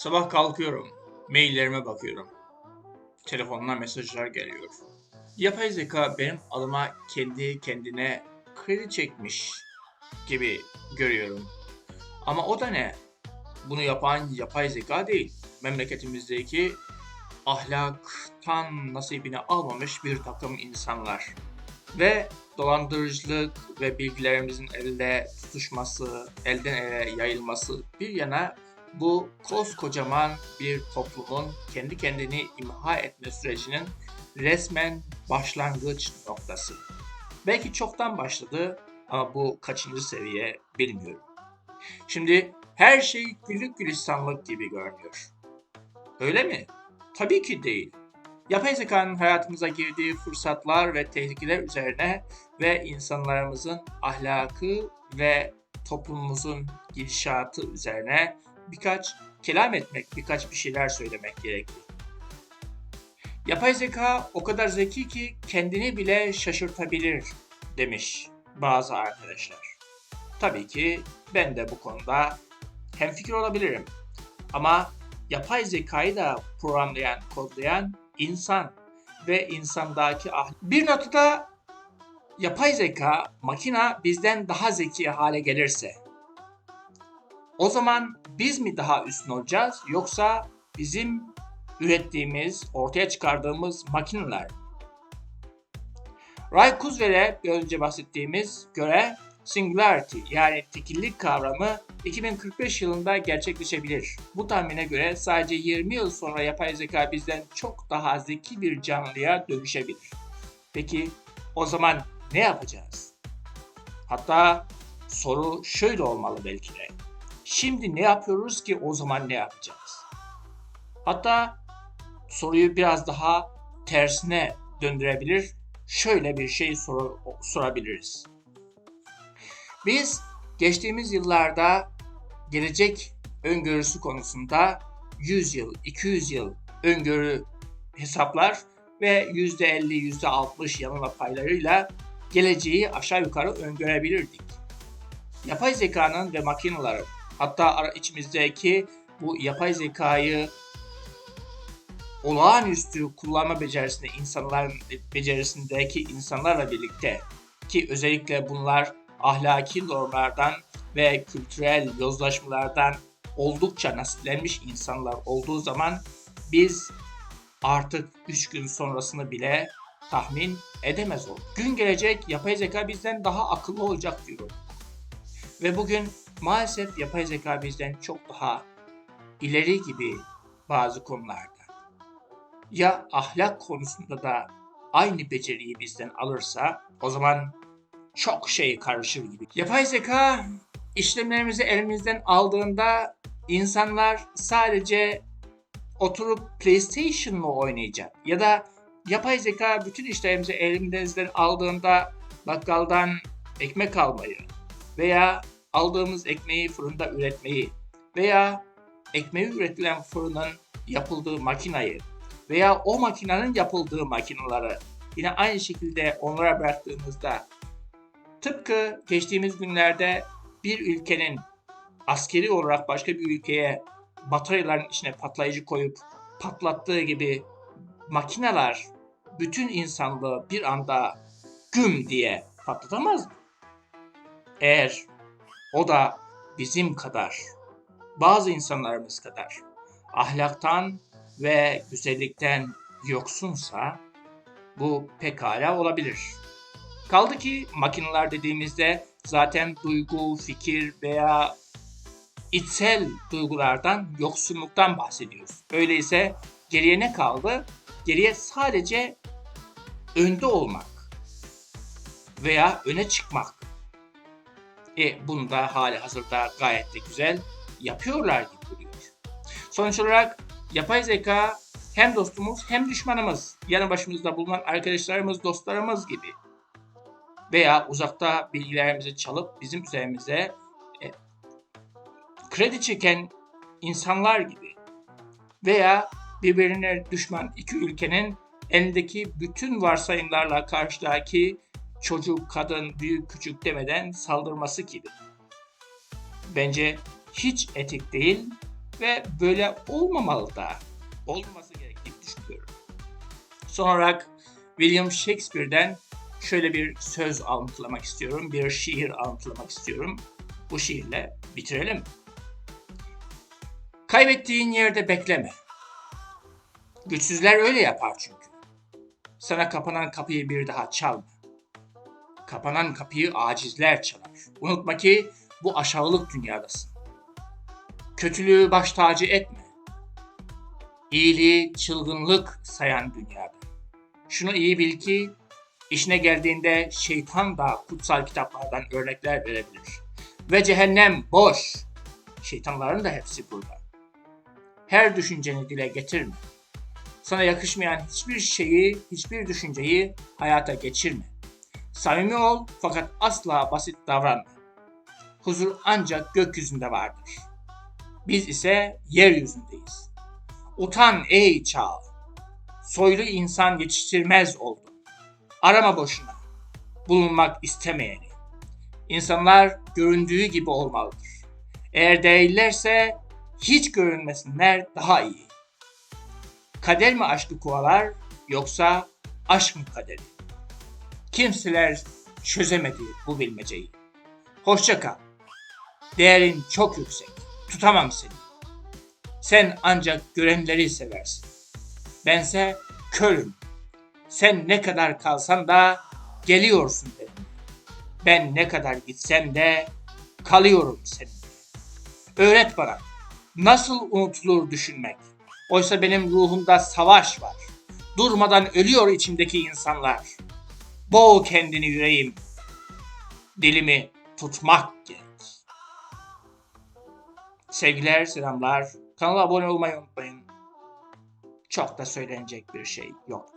Sabah kalkıyorum, maillerime bakıyorum. Telefonuna mesajlar geliyor. Yapay zeka benim adıma kendi kendine kredi çekmiş gibi görüyorum. Ama o da ne? Bunu yapan yapay zeka değil. Memleketimizdeki ahlaktan nasibini almamış bir takım insanlar. Ve dolandırıcılık ve bilgilerimizin elde tutuşması, elden ele yayılması bir yana bu koskocaman bir toplumun kendi kendini imha etme sürecinin resmen başlangıç noktası. Belki çoktan başladı ama bu kaçıncı seviye bilmiyorum. Şimdi her şey güllük gülistanlık gibi görünüyor. Öyle mi? Tabii ki değil. Yapay zekanın hayatımıza girdiği fırsatlar ve tehlikeler üzerine ve insanlarımızın ahlakı ve toplumumuzun gidişatı üzerine birkaç kelam etmek, birkaç bir şeyler söylemek gerekli. Yapay zeka o kadar zeki ki kendini bile şaşırtabilir demiş bazı arkadaşlar. Tabii ki ben de bu konuda hemfikir olabilirim. Ama yapay zekayı da programlayan, kodlayan insan ve insandaki ah. Bir notada yapay zeka, makina bizden daha zeki hale gelirse o zaman biz mi daha üstün olacağız yoksa bizim ürettiğimiz, ortaya çıkardığımız makineler? Ray Kurzweil'e bir önce bahsettiğimiz göre singularity yani tekillik kavramı 2045 yılında gerçekleşebilir. Bu tahmine göre sadece 20 yıl sonra yapay zeka bizden çok daha zeki bir canlıya dönüşebilir. Peki o zaman ne yapacağız? Hatta soru şöyle olmalı belki de. Şimdi ne yapıyoruz ki o zaman ne yapacağız? Hatta soruyu biraz daha tersine döndürebilir. Şöyle bir şey sor sorabiliriz. Biz geçtiğimiz yıllarda gelecek öngörüsü konusunda 100 yıl, 200 yıl öngörü hesaplar ve %50, %60 yanılma paylarıyla geleceği aşağı yukarı öngörebilirdik. Yapay zekanın ve makinelerin hatta içimizdeki bu yapay zekayı olağanüstü kullanma becerisinde insanların becerisindeki insanlarla birlikte ki özellikle bunlar ahlaki normlardan ve kültürel yozlaşmalardan oldukça nasiplenmiş insanlar olduğu zaman biz artık 3 gün sonrasını bile tahmin edemez olduk. Gün gelecek yapay zeka bizden daha akıllı olacak diyor. Ve bugün maalesef yapay zeka bizden çok daha ileri gibi bazı konularda. Ya ahlak konusunda da aynı beceriyi bizden alırsa o zaman çok şey karışır gibi. Yapay zeka işlemlerimizi elimizden aldığında insanlar sadece oturup PlayStation mı oynayacak? Ya da yapay zeka bütün işlerimizi elimizden aldığında bakkaldan ekmek almayı veya aldığımız ekmeği fırında üretmeyi veya ekmeği üretilen fırının yapıldığı makinayı veya o makinenin yapıldığı makinaları yine aynı şekilde onlara bıraktığımızda tıpkı geçtiğimiz günlerde bir ülkenin askeri olarak başka bir ülkeye bataryaların içine patlayıcı koyup patlattığı gibi makineler bütün insanlığı bir anda güm diye patlatamaz mı? Eğer o da bizim kadar, bazı insanlarımız kadar ahlaktan ve güzellikten yoksunsa bu pekala olabilir. Kaldı ki makineler dediğimizde zaten duygu, fikir veya içsel duygulardan, yoksunluktan bahsediyoruz. Öyleyse geriye ne kaldı? Geriye sadece önde olmak veya öne çıkmak. E bunu da hali hazırda gayet de güzel yapıyorlar gibi duruyor. Sonuç olarak yapay zeka hem dostumuz hem düşmanımız, yanı başımızda bulunan arkadaşlarımız, dostlarımız gibi veya uzakta bilgilerimizi çalıp bizim üzerimize e, kredi çeken insanlar gibi veya birbirine düşman iki ülkenin elindeki bütün varsayımlarla karşıdaki çocuk, kadın, büyük, küçük demeden saldırması gibi. Bence hiç etik değil Ve böyle olmamalı da. Olmaması gerektiğini düşünüyorum. Son olarak William Shakespeare'den şöyle bir söz alıntılamak istiyorum. Bir şiir alıntılamak istiyorum. Bu şiirle bitirelim. Kaybettiğin yerde bekleme. Güçsüzler öyle yapar çünkü. Sana kapanan kapıyı bir daha çalma. Kapanan kapıyı acizler çalar. Unutma ki bu aşağılık dünyadasın. Kötülüğü baş tacı etme. İyiliği çılgınlık sayan dünyada. Şunu iyi bil ki işine geldiğinde şeytan da kutsal kitaplardan örnekler verebilir. Ve cehennem boş. Şeytanların da hepsi burada. Her düşünceni dile getirme. Sana yakışmayan hiçbir şeyi, hiçbir düşünceyi hayata geçirme. Samimi ol fakat asla basit davranma. Huzur ancak gökyüzünde vardır. Biz ise yeryüzündeyiz. Utan ey çağ. Soylu insan yetiştirmez oldu. Arama boşuna. Bulunmak istemeyeni. İnsanlar göründüğü gibi olmalıdır. Eğer değillerse hiç görünmesinler daha iyi. Kader mi aşkı kovalar yoksa aşk mı kaderi? Kimseler çözemedi bu bilmeceyi. Hoşça kal. Değerin çok yüksek. Tutamam seni. Sen ancak görenleri seversin. Bense körüm. Sen ne kadar kalsan da geliyorsun benim. Ben ne kadar gitsem de kalıyorum senin. Öğret bana nasıl unutulur düşünmek. Oysa benim ruhumda savaş var. Durmadan ölüyor içimdeki insanlar. Boğ kendini yüreğim. Dilimi tutmak gerek. Sevgiler, selamlar. Kanala abone olmayı unutmayın. Çok da söylenecek bir şey yok.